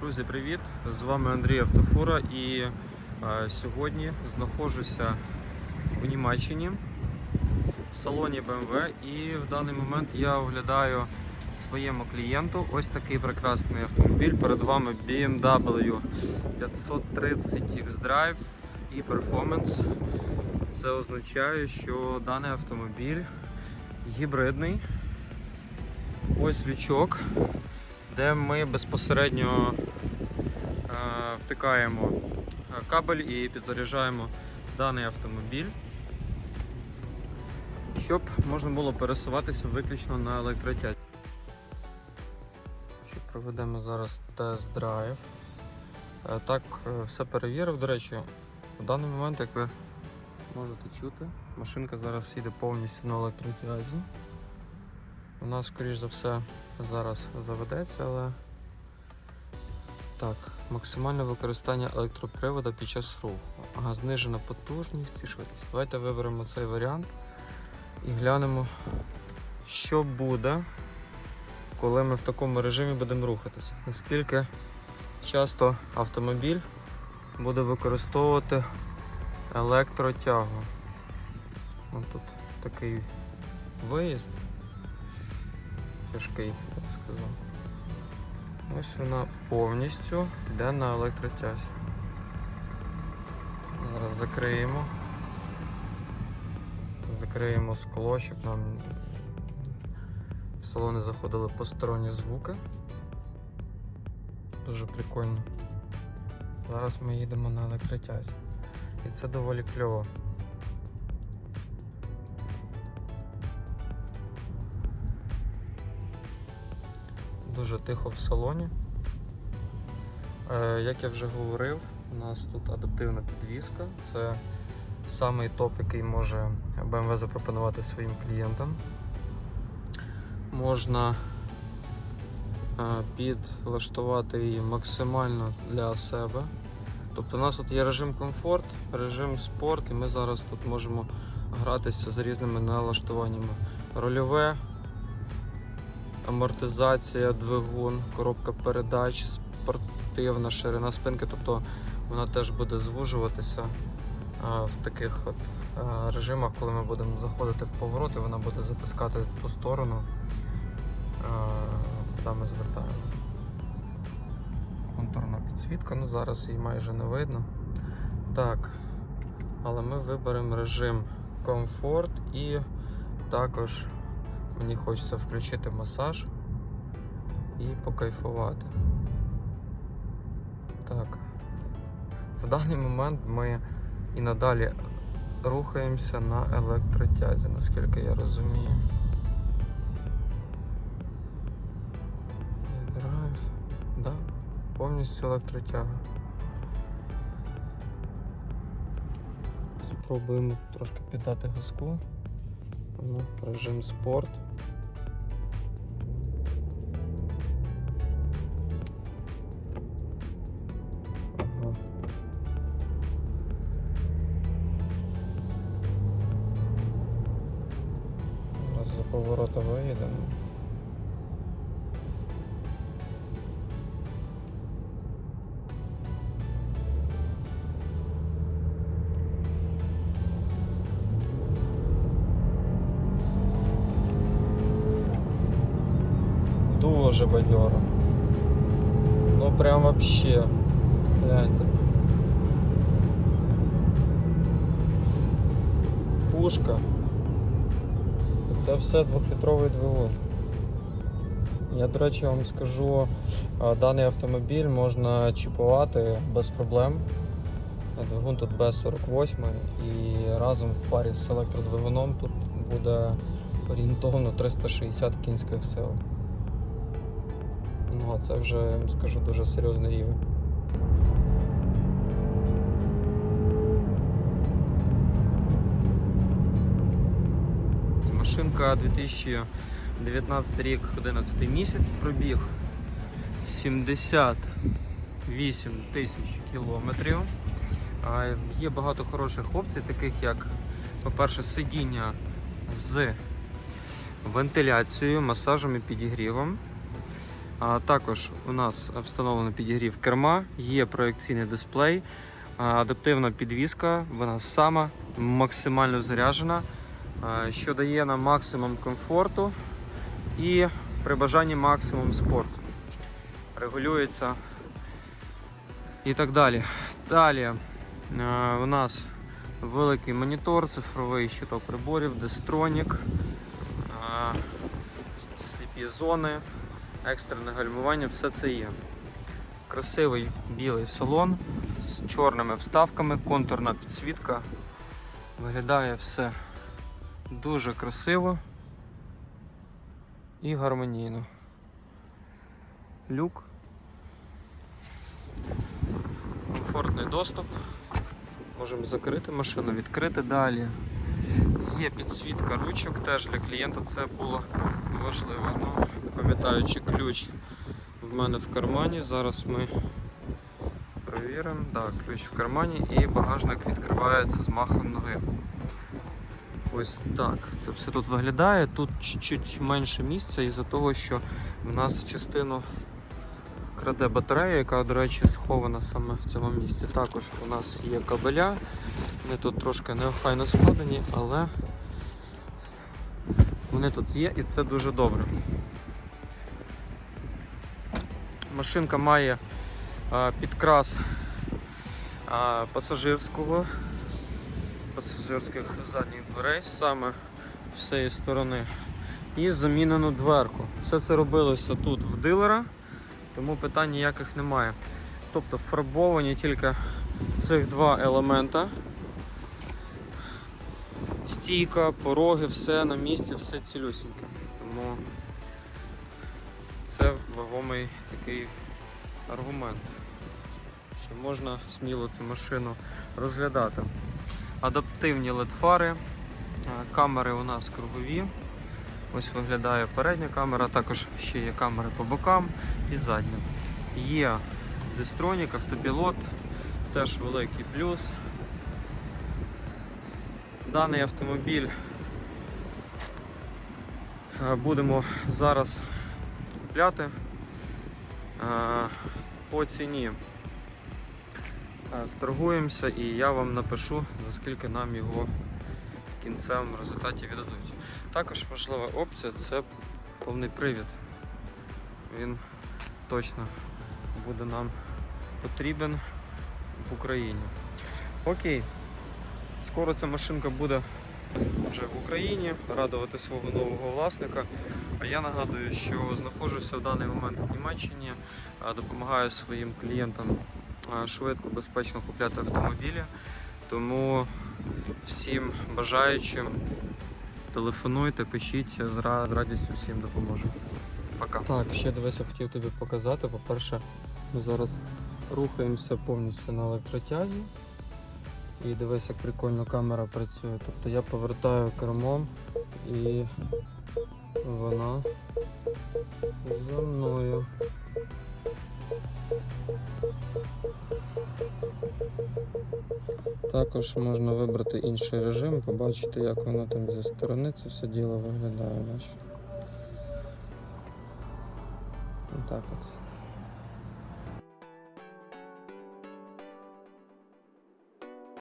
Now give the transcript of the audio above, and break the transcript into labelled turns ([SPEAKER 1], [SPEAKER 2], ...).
[SPEAKER 1] Друзі, привіт! З вами Андрій Автофура і е, сьогодні знаходжуся у Німеччині в салоні BMW і в даний момент я оглядаю своєму клієнту ось такий прекрасний автомобіль. Перед вами BMW 530 X-Drive і Performance. Це означає, що даний автомобіль гібридний. Ось лючок де ми безпосередньо е, втикаємо е, кабель і підзаряджаємо даний автомобіль, щоб можна було пересуватися виключно на електротязі. Проведемо зараз тест-драйв. Е, Так, все перевірив. До речі, в даний момент, як ви можете чути, машинка зараз їде повністю на електротязі. У нас, скоріш за все, зараз заведеться, але так, максимальне використання електропривода під час руху. Ага, знижена потужність і швидкість. Давайте виберемо цей варіант і глянемо, що буде, коли ми в такому режимі будемо рухатися. Наскільки часто автомобіль буде використовувати електротягу. Ось тут такий виїзд тяжкий, я б сказав. Ось вона повністю йде на електротязі. Зараз закриємо. Закриємо скло, щоб нам в салон не заходили посторонні звуки. Дуже прикольно. Зараз ми їдемо на електротязі. І це доволі кльово. Дуже тихо в салоні. Е, Як я вже говорив, у нас тут адаптивна підвізка. Це самий топ, який може BMW запропонувати своїм клієнтам. Можна е, підлаштувати її максимально для себе. Тобто у нас тут є режим комфорт, режим спорт, і ми зараз тут можемо гратися з різними налаштуваннями. Рольове, амортизація, двигун, коробка передач, спортивна ширина спинки, тобто вона теж буде звужуватися в таких от режимах, коли ми будемо заходити в повороти, вона буде затискати ту сторону, куди ми звертаємо. Контурна підсвітка, ну зараз її майже не видно. Так, але ми виберемо режим комфорт і також Мені хочеться включити масаж і покайфувати. Так. В даний момент ми і надалі рухаємося на електротязі, наскільки я розумію. Повністю електротяга. Спробуємо трошки піддати газку. Ну, режим спорт. Ага. Зараз за поворота виїдемо. Дуже бадьоро. Ну прям вообще. Гляньте. Пушка. Це все двохлітровий двигун. Я, до речі, вам скажу, даний автомобіль можна чіпувати без проблем. Двигун тут Б48 і разом в парі з електродвигуном тут буде орієнтовно 360 кінських сил. Ну, а це вже, скажу, дуже серйозний рівень. Машинка 2019 рік, 11 місяць, пробіг 78 тисяч кілометрів. Є багато хороших опцій, таких як, по-перше, сидіння з вентиляцією, масажем і підігрівом. А також у нас встановлено підігрів керма, є проекційний дисплей, адаптивна підвіска, вона сама максимально заряджена, що дає нам максимум комфорту і при бажанні максимум спорту. Регулюється і так далі. Далі у нас великий монітор, цифровий щиток приборів, дестронік, сліпі зони, екстрене гальмування, все це є. Красивий білий салон з чорними вставками, контурна підсвітка. Виглядає все дуже красиво і гармонійно. Люк. Комфортний доступ. Можемо закрити машину, відкрити далі. Є підсвітка ручок теж для клієнта це було важливо. Ну, не пам'ятаю, чи ключ в мене в кармані. Зараз ми перевіримо. Так, ключ в кармані і багажник відкривається з махом ноги. Ось так це все тут виглядає. Тут чуть-чуть менше місця із-за того, що в нас частину краде батарея, яка, до речі, схована саме в цьому місці. Також у нас є кабеля. Вони тут трошки неохайно складені, але вони тут є і це дуже добре. Машинка має підкрас пасажирського, пасажирських задніх дверей саме з цієї сторони. І замінену дверку. Все це робилося тут в дилера тому питань ніяких немає. Тобто фарбовані тільки цих два елемента. Стійка, пороги, все на місці, все цілюсіньке. Тому це вагомий такий аргумент, що можна сміло цю машину розглядати. Адаптивні LED-фари, камери у нас кругові. Ось виглядає передня камера, також ще є камери по бокам і задня. Є дистронік, автопілот, теж великий плюс. Даний автомобіль е, будемо зараз купляти е, по ціні. Е, Сторгуємося і я вам напишу, за скільки нам його в кінцевому результаті віддадуть. Також важлива опція це повний привід. Він точно буде нам потрібен в Україні. Окей, скоро ця машинка буде вже в Україні, радувати свого нового власника. Я нагадую, що знаходжуся в даний момент в Німеччині, допомагаю своїм клієнтам швидко, безпечно купляти автомобілі. Тому всім бажаючим телефонуйте, пишіть, з радістю всім допоможу. Пока. Так, ще дивися, хотів тобі показати. По-перше, ми зараз рухаємося повністю на електротязі. І дивись, як прикольно камера працює. Тобто я повертаю кермом і вона за мною. Також можна вибрати інший режим, побачити, як воно там зі сторони це все діло виглядає. Бачу. Так от.